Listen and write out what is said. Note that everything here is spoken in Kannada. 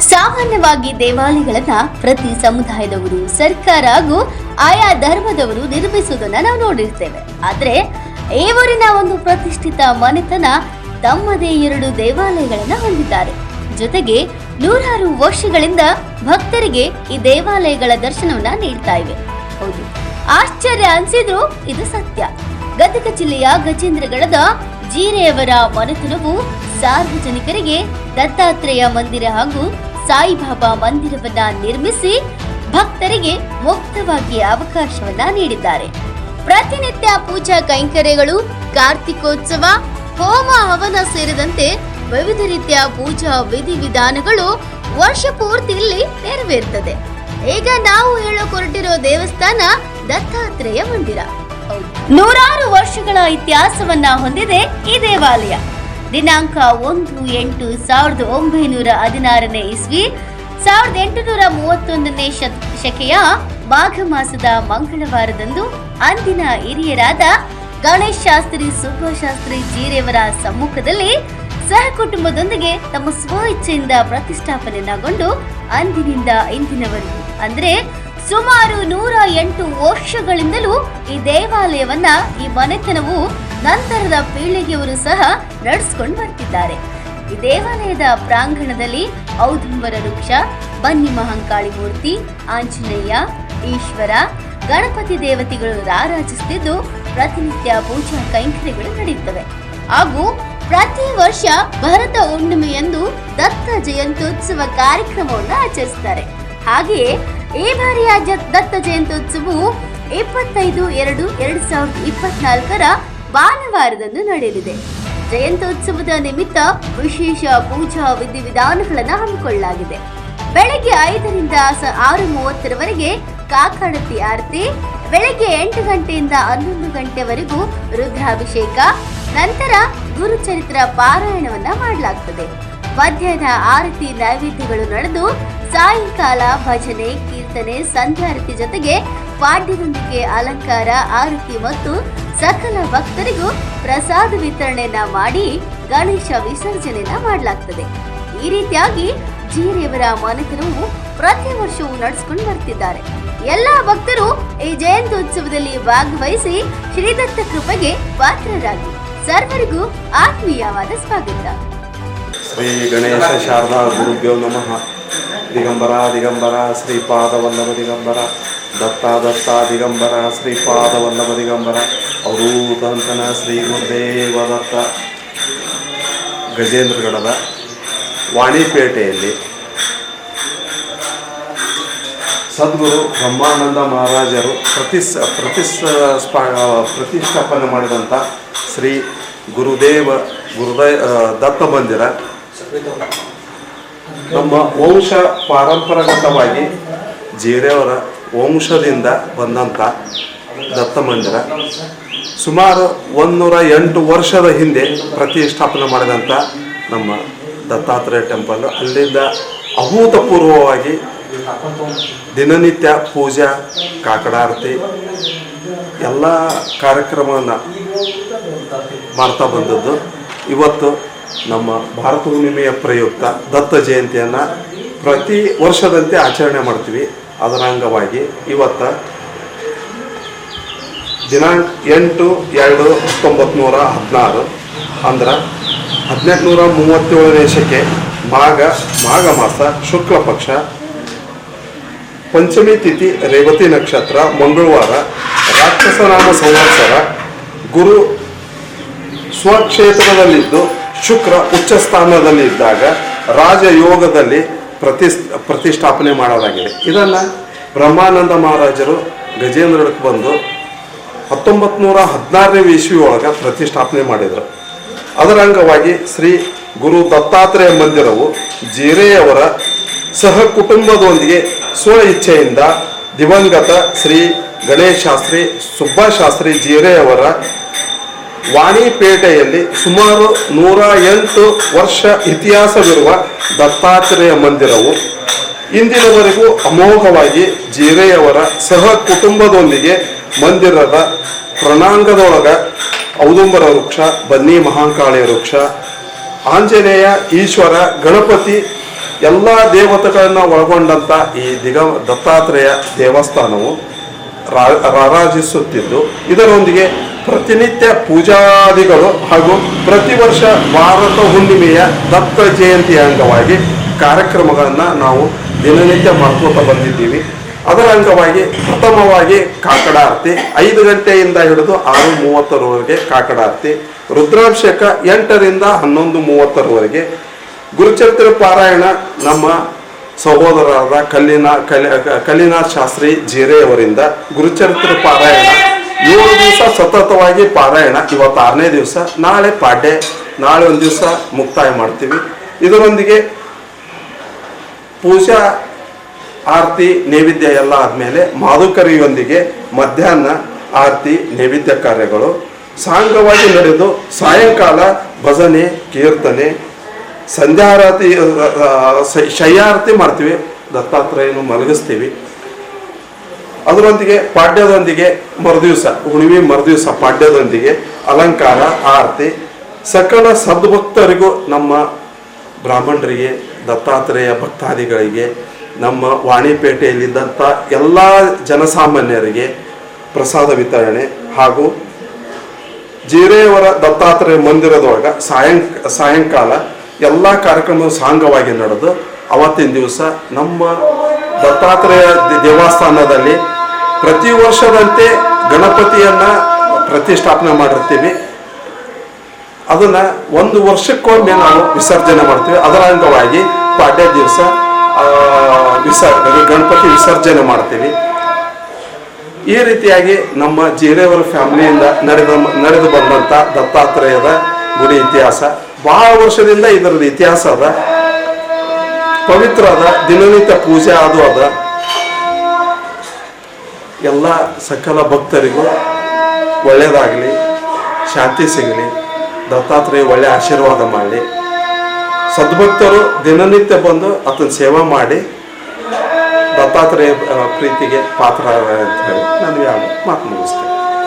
ಸಾಮಾನ್ಯವಾಗಿ ದೇವಾಲಯಗಳನ್ನ ಪ್ರತಿ ಸಮುದಾಯದವರು, ಸರ್ಕಾರ ಹಾಗೂ ಆಯಾ ಧರ್ಮದವರು ನಿರ್ಮಿಸುವುದನ್ನ ನಾವು ನೋಡಿರ್ತೇವೆ. ಆದ್ರೆ, ಈ ಒಂದು ಪ್ರತಿಷ್ಠಿತ ಮನೆತನ ತಮ್ಮದೇ ಎರಡು ದೇವಾಲಯಗಳನ್ನ ಹೊಂದಿದ್ದಾರೆ. ಜೊತೆಗೆ ನೂರಾರು ವರ್ಷಗಳಿಂದ ಭಕ್ತರಿಗೆ ಈ ದೇವಾಲಯಗಳ ದರ್ಶನವನ್ನ ನೀಡ್ತಾ ಇವೆ. ಹೌದು. ಆಶ್ಚರ್ಯ ಅನ್ಸಿದ್ರು ಇದು ಸತ್ಯ. ಗದಗ ಜಿಲ್ಲೆಯ ಗಜೇಂದ್ರಗಡದ ಜೀರೆಯವರ ಮನೆತನವು ಸಾರ್ವಜನಿಕರಿಗೆ ದತ್ತಾತ್ರೇಯ ಮಂದಿರ ಹಾಗೂ ಸಾಯಿಬಾಬಾ ಮಂದಿರವನ್ನ ನಿರ್ಮಿಸಿ ಭಕ್ತರಿಗೆ ಮುಕ್ತವಾಗಿ ಅವಕಾಶವನ್ನ ನೀಡಿದ್ದಾರೆ. ಪ್ರತಿನಿತ್ಯ ಪೂಜಾ ಕೈಂಕರ್ಯಗಳು, ಕಾರ್ತಿಕೋತ್ಸವ, ಹೋಮ ಹವನ ಸೇರಿದಂತೆ ವಿವಿಧ ರೀತಿಯ ಪೂಜಾ ವಿಧಿವಿಧಾನಗಳು ವರ್ಷ ಪೂರ್ತಿ ಇಲ್ಲಿ ನೆರವೇರುತ್ತದೆ ಈಗ ನಾವು ಹೇಳಕೊರಟಿರೋ ದೇವಸ್ಥಾನ ದತ್ತಾತ್ರೇಯ ಮಂದಿರ. ನೂರಾರು ವರ್ಷಗಳ ಇತಿಹಾಸವನ್ನ ಹೊಂದಿದೆ ಈ ದೇವಾಲಯ. ದಿನಾಂಕ ಒಂದು ಎಂಟು ಸಾವಿರದ ಒಂಬೈನೂರ ಹದಿನಾರನೇ ಇಸ್ವಿ, ಸಾವಿರದ ಎಂಟುನೂರ ಮೂವತ್ತೊಂದನೇ ಶಕೆಯ ಮಾಘ ಮಾಸದ ಮಂಗಳವಾರದಂದು ಅಂದಿನ ಹಿರಿಯರಾದ ಗಣೇಶ್ ಶಾಸ್ತ್ರಿ ಸುಬ್ಬಶಾಸ್ತ್ರಿ ಜೀರೆಯವರ ಸಮ್ಮುಖದಲ್ಲಿ ಸಹ ಕುಟುಂಬದೊಂದಿಗೆ ತಮ್ಮ ಸ್ವ ಇಚ್ಛೆಯಿಂದ ಪ್ರತಿಷ್ಠಾಪನೆಗೊಂಡು ಅಂದಿನಿಂದ ಇಂದಿನವರೆಗೂ, ಅಂದ್ರೆ ಸುಮಾರು ನೂರ ಎಂಟು ವರ್ಷಗಳಿಂದಲೂ ಈ ದೇವಾಲಯವನ್ನ, ಈ ಮನೆತನವು ನಂತರದ ಪೀಳಿಗೆಯವರು ಸಹ ನಡೆಸ್ಕೊಂಡು ಬರ್ತಿದ್ದಾರೆ. ದೇವಾಲಯದ ಪ್ರಾಂಗಣದಲ್ಲಿ ಔದುಂಬರ ವೃಕ್ಷ, ಬನ್ನಿ ಮಹಂಕಾಳಿ ಮೂರ್ತಿ, ಆಂಜನೇಯ, ಈಶ್ವರ, ಗಣಪತಿ ದೇವತೆಗಳು ರಾರಾಜಿಸುತ್ತಿದ್ದು ಪ್ರತಿನಿತ್ಯ ಪೂಜಾ ಕೈಂಕರ್ಯಗಳು ನಡೆಯುತ್ತವೆ. ಹಾಗೂ ಪ್ರತಿ ವರ್ಷ ಭರತ ಹುಣ್ಣಿಮೆಯಂದು ದತ್ತ ಜಯಂತ್ಯೋತ್ಸವ ಕಾರ್ಯಕ್ರಮವನ್ನು ಆಚರಿಸ್ತಾರೆ ಹಾಗೆಯೇ ಈ ಬಾರಿಯ ದತ್ತ ಜಯಂತ್ಯೋತ್ಸವವು ಇಪ್ಪತ್ತೈದು ಎರಡು ಎರಡು ಸಾವಿರದ ಇಪ್ಪತ್ನಾಲ್ಕರ ಭಾನುವಾರದಂದು ನಡೆಯಲಿದೆ. ಜಯಂತ್ಯೋತ್ಸವದ ನಿಮಿತ್ತ ವಿಶೇಷ ಪೂಜಾ ವಿಧಿವಿಧಾನಗಳನ್ನು ಹಮ್ಮಿಕೊಳ್ಳಲಾಗಿದೆ. ಬೆಳಗ್ಗೆ ಐದರಿಂದ ಆರು ಮೂವತ್ತರವರೆಗೆ ಕಾಕಡತಿ ಆರತಿ, ಬೆಳಗ್ಗೆ ಎಂಟು ಗಂಟೆಯಿಂದ ಹನ್ನೊಂದು ಗಂಟೆವರೆಗೂ ರುದ್ರಾಭಿಷೇಕ, ನಂತರ ಗುರುಚರಿತ್ರ ಪಾರಾಯಣವನ್ನ ಮಾಡಲಾಗುತ್ತದೆ ಮಧ್ಯಾಹ್ನ ಆರತಿ ನೈವೇದ್ಯಗಳು ನಡೆದು ಸಾಯಂಕಾಲ ಭಜನೆ, ಕೀರ್ತನೆ, ಸಂಧ್ಯಾರತಿ ಜೊತೆಗೆ ಪಾಡ್ಯದೊಂದಿಗೆ ಅಲಂಕಾರ, ಆರತಿ ಮತ್ತು ಸಕಲ ಭಕ್ತರಿಗೂ ಪ್ರಸಾದ ವಿತರಣೆಯನ್ನ ಮಾಡಿ ಗಣೇಶ ವಿಸರ್ಜನೆಯನ್ನ ಮಾಡಲಾಗ್ತದೆ. ಈ ರೀತಿಯಾಗಿ ಜೀರಿಯವರ ಮನೆತನವು ಪ್ರತಿ ವರ್ಷವೂ ನಡೆಸಿಕೊಂಡು ಬರ್ತಿದ್ದಾರೆ. ಎಲ್ಲಾ ಭಕ್ತರು ಈ ಜಯಂತ್ಯೋತ್ಸವದಲ್ಲಿ ಭಾಗವಹಿಸಿ ಶ್ರೀದತ್ತ ಕೃಪೆಗೆ ಪಾತ್ರರಾಗಿ ಸರ್ವರಿಗೂ ಆತ್ಮೀಯವಾದ ಸ್ವಾಗತ. ಶ್ರೀ ಗಣೇಶ ಶಾರದಾ ಗುರುಭ್ಯೋ ನಮಃ. ದಿಗಂಬರ ದಿಗಂಬರ, ಶ್ರೀಪಾದವಲ್ಲಭ ದಿಗಂಬರ. ದತ್ತ ದತ್ತ ದಿಗಂಬರ ಶ್ರೀಪಾದವಲ್ಲಭ ದಿಗಂಬರ. ಅವರೂತಂತನ ಶ್ರೀ ಗುರುದೇವ ದತ್ತ ಗಜೇಂದ್ರಗಡದ ವಾಣಿಪೇಟೆಯಲ್ಲಿ ಸದ್ಗುರು ಬ್ರಹ್ಮಾನಂದ ಮಹಾರಾಜರು ಪ್ರತಿಸ್ ಪ್ರತಿಸ್ ಪ್ರತಿಷ್ಠಾಪನೆ ಮಾಡಿದಂಥ ಶ್ರೀ ಗುರುದೇವ, ಗುರುದಯ ದತ್ತ ಮಂದಿರ ನಮ್ಮ ವಂಶ ಪಾರಂಪರಾಗತವಾಗಿ ಜೇರೆಯವರ ವಂಶದಿಂದ ಬಂದಂಥ ದತ್ತ ಮಂದಿರ ಸುಮಾರು ಒಂದೂರ ಎಂಟು ವರ್ಷದ ಹಿಂದೆ ಪ್ರತಿಷ್ಠಾಪನೆ ಮಾಡಿದಂಥ ನಮ್ಮ ದತ್ತಾತ್ರೇಯ ಟೆಂಪಲ್. ಅಲ್ಲಿಂದ ಅಭೂತಪೂರ್ವವಾಗಿ ದಿನನಿತ್ಯ ಪೂಜಾ, ಕಾಕಡಾರತಿ ಎಲ್ಲ ಕಾರ್ಯಕ್ರಮವನ್ನು ಮಾಡ್ತಾ ಬಂದದ್ದು. ಇವತ್ತು ನಮ್ಮ ಭಾರತ ಹುಣ್ಣಿಮೆಯ ಪ್ರಯುಕ್ತ ದತ್ತ ಜಯಂತಿಯನ್ನು ಪ್ರತಿ ವರ್ಷದಂತೆ ಆಚರಣೆ ಮಾಡ್ತೀವಿ. ಅದರ ಅಂಗವಾಗಿ ಇವತ್ತು ದಿನಾಂಕ ಎಂಟು ಎರಡು ಹತ್ತೊಂಬತ್ತು ನೂರ ಹದಿನಾರು ಅಂದ್ರೆ ಹದಿನೆಂಟುನೂರ ಮೂವತ್ತೇಳನೇ ಶಕೆ ಮಾಘ ಮಾಘ ಮಾಸ, ಶುಕ್ಲ ಪಕ್ಷ, ಪಂಚಮಿ ತಿಥಿ, ರೇವತಿ ನಕ್ಷತ್ರ, ಮಂಗಳವಾರ, ರಾಕ್ಷಸನಾಮ ಸಂವತ್ಸರ, ಗುರು ಸ್ವಕ್ಷೇತ್ರದಲ್ಲಿದ್ದು ಶುಕ್ರ ಉಚ್ಚ ಸ್ಥಾನದಲ್ಲಿ ಇದ್ದಾಗ ರಾಜಯೋಗದಲ್ಲಿ ಪ್ರತಿ ಪ್ರತಿಷ್ಠಾಪನೆ ಮಾಡೋದಾಗಿದೆ. ಇದನ್ನು ಬ್ರಹ್ಮಾನಂದ ಮಹಾರಾಜರು ಗಜೇಂದ್ರಕ್ಕೆ ಬಂದು ಹತ್ತೊಂಬತ್ತು ನೂರ ಹದಿನಾರನೇ ಇಸ್ವಿ ಪ್ರತಿಷ್ಠಾಪನೆ ಮಾಡಿದರು. ಅದರ ಅಂಗವಾಗಿ ಶ್ರೀ ಗುರು ದತ್ತಾತ್ರೇಯ ಮಂದಿರವು ಜೀರೆಯವರ ಸಹ ಕುಟುಂಬದೊಂದಿಗೆ ಸ್ವ ಇಚ್ಛೆಯಿಂದ ದಿವಂಗತ ಶ್ರೀ ಗಣೇಶ್ ಶಾಸ್ತ್ರಿ ಸುಬ್ಬಶಾಸ್ತ್ರಿ ಜೀರೆಯವರ ವಾಣಿಪೇಟೆಯಲ್ಲಿ ಸುಮಾರು ನೂರ ಎಂಟು ವರ್ಷ ಇತಿಹಾಸವಿರುವ ದತ್ತಾತ್ರೇಯ ಮಂದಿರವು ಇಂದಿನವರೆಗೂ ಅಮೋಘವಾಗಿ ಜೀರೆಯವರ ಸಹ ಕುಟುಂಬದೊಂದಿಗೆ ಮಂದಿರದ ಪ್ರಣಾಂಗದೊಳಗ ಔದುಂಬರ ವೃಕ್ಷ, ಬನ್ನಿ ಮಹಾಕಾಳಿಯ ವೃಕ್ಷ, ಆಂಜನೇಯ, ಈಶ್ವರ, ಗಣಪತಿ ಎಲ್ಲ ದೇವತೆಗಳನ್ನು ಒಳಗೊಂಡಂಥ ಈ ದಿಗ ದತ್ತಾತ್ರೇಯ ದೇವಸ್ಥಾನವು ರಾರಾಜಿಸುತ್ತಿದ್ದು, ಇದರೊಂದಿಗೆ ಪ್ರತಿನಿತ್ಯ ಪೂಜಾದಿಗಳು ಹಾಗೂ ಪ್ರತಿ ವರ್ಷ ಭಾರತ ಹುಣ್ಣಿಮೆಯ ದತ್ತ ಜಯಂತಿಯ ಅಂಗವಾಗಿ ಕಾರ್ಯಕ್ರಮಗಳನ್ನು ನಾವು ದಿನನಿತ್ಯ ಮಾಡ್ಕೋತಾ ಬಂದಿದ್ದೀವಿ. ಅದರ ಅಂಗವಾಗಿ ಪ್ರಥಮವಾಗಿ ಕಾಕಡ ಆರತಿ ಐದು ಗಂಟೆಯಿಂದ ಹಿಡಿದು ಆರು ಮೂವತ್ತರವರೆಗೆ ಕಾಕಡ ಆರತಿ ರುದ್ರಾಭಿಷೇಕ ಎಂಟರಿಂದ ಹನ್ನೊಂದು ಮೂವತ್ತರವರೆಗೆ. ಗುರುಚರಿತ್ರ ಪಾರಾಯಣ ನಮ್ಮ ಸಹೋದರರಾದ ಕಲ್ಲಿನ ಕಲಿ ಕಲ್ಲಿನ ಶಾಸ್ತ್ರಿ ಜೀರೆಯವರಿಂದ ಗುರುಚರಿತ್ರ ಪಾರಾಯಣ ಏಳು ದಿವಸ ಸತತವಾಗಿ ಪಾರಾಯಣ ಇವತ್ತು ಆರನೇ ದಿವಸ, ನಾಳೆ ಪಾಡ್ಯ, ನಾಳೆ ಒಂದು ದಿವಸ ಮುಕ್ತಾಯ ಮಾಡ್ತೀವಿ. ಇದರೊಂದಿಗೆ ಪೂಜಾ, ಆರತಿ, ನೈವೇದ್ಯ ಎಲ್ಲ ಆದಮೇಲೆ ಮಾಧುಕರಿಯೊಂದಿಗೆ ಮಧ್ಯಾಹ್ನ ಆರತಿ, ನೈವೇದ್ಯ ಕಾರ್ಯಗಳು. ಸಾಂಗವಾಗಿ ನಡೆದು ಸಾಯಂಕಾಲ ಭಜನೆ, ಕೀರ್ತನೆ, ಸಂಧ್ಯಾರತಿ ಶಯ್ಯಾರತಿ ಮಾಡ್ತೀವಿ. ದತ್ತಾತ್ರೇಯನು ಮಲಗಿಸ್ತೀವಿ. ಅದರೊಂದಿಗೆ ಪಾಡ್ಯದೊಂದಿಗೆ ಮರುದಿವಸ, ಹುಣ್ಣಿಮೆ ಮರುದಿವಸ ಪಾಡ್ಯದೊಂದಿಗೆ ಅಲಂಕಾರ, ಆರತಿ, ಸಕಲ ಸದ್ಭಕ್ತರಿಗೂ ನಮ್ಮ ಬ್ರಾಹ್ಮಣರಿಗೆ, ದತ್ತಾತ್ರೇಯ ಭಕ್ತಾದಿಗಳಿಗೆ, ನಮ್ಮ ವಾಣಿಪೇಟೆಯಲ್ಲಿದ್ದಂಥ ಎಲ್ಲ ಜನಸಾಮಾನ್ಯರಿಗೆ ಪ್ರಸಾದ ವಿತರಣೆ ಹಾಗೂ ಜೀರೆಯವರ ದತ್ತಾತ್ರೇಯ ಮಂದಿರದೊಳಗ ಸಾಯಂ ಸಾಯಂಕಾಲ ಎಲ್ಲ ಕಾರ್ಯಕ್ರಮ ಸಾಂಗವಾಗಿ ನಡೆದು ಅವತ್ತಿನ ದಿವಸ ನಮ್ಮ ದತ್ತಾತ್ರೇಯ ದೇವಸ್ಥಾನದಲ್ಲಿ ಪ್ರತಿ ವರ್ಷದಂತೆ ಗಣಪತಿಯನ್ನ ಪ್ರತಿಷ್ಠಾಪನೆ ಮಾಡಿರ್ತೀವಿ. ಅದನ್ನ ಒಂದು ವರ್ಷಕ್ಕೊಮ್ಮೆ ನಾವು ವಿಸರ್ಜನೆ ಮಾಡ್ತೀವಿ. ಅದರ ಅಂಗವಾಗಿ ಪಾಡ್ಯ ದಿವಸ ವಿಸರ್ ಗಣಪತಿ ವಿಸರ್ಜನೆ ಮಾಡ್ತೀವಿ. ಈ ರೀತಿಯಾಗಿ ನಮ್ಮ ಜೀರೇವರ ಫ್ಯಾಮಿಲಿಯಿಂದ ನಡೆದ, ನಡೆದು ಬಂದಂತ ದತ್ತಾತ್ರೇಯದ ಗುಡಿ ಇತಿಹಾಸ ಬಹಳ ವರ್ಷದಿಂದ ಇದರದ ಇತಿಹಾಸ ಅದ. ಪವಿತ್ರ ಅದ, ದಿನನಿತ್ಯ ಪೂಜೆ ಅದು ಅದ. ಎಲ್ಲ ಸಕಲ ಭಕ್ತರಿಗೂ ಒಳ್ಳೆಯದಾಗಲಿ ಶಾಂತಿ ಸಿಗಲಿ, ದತ್ತಾತ್ರೇಯ ಒಳ್ಳೆಯ ಆಶೀರ್ವಾದ ಮಾಡಲಿ. ಸದ್ಭಕ್ತರು ದಿನನಿತ್ಯ ಬಂದು ಆತನ ಸೇವಾ ಮಾಡಿ ದತ್ತಾತ್ರೇಯ ಪ್ರೀತಿಗೆ ಪಾತ್ರ ಅಂತ ಹೇಳಿ. ನಾನು ಯಾವ ಮಾತು ಮುಗಿಸ್ತೇನೆ.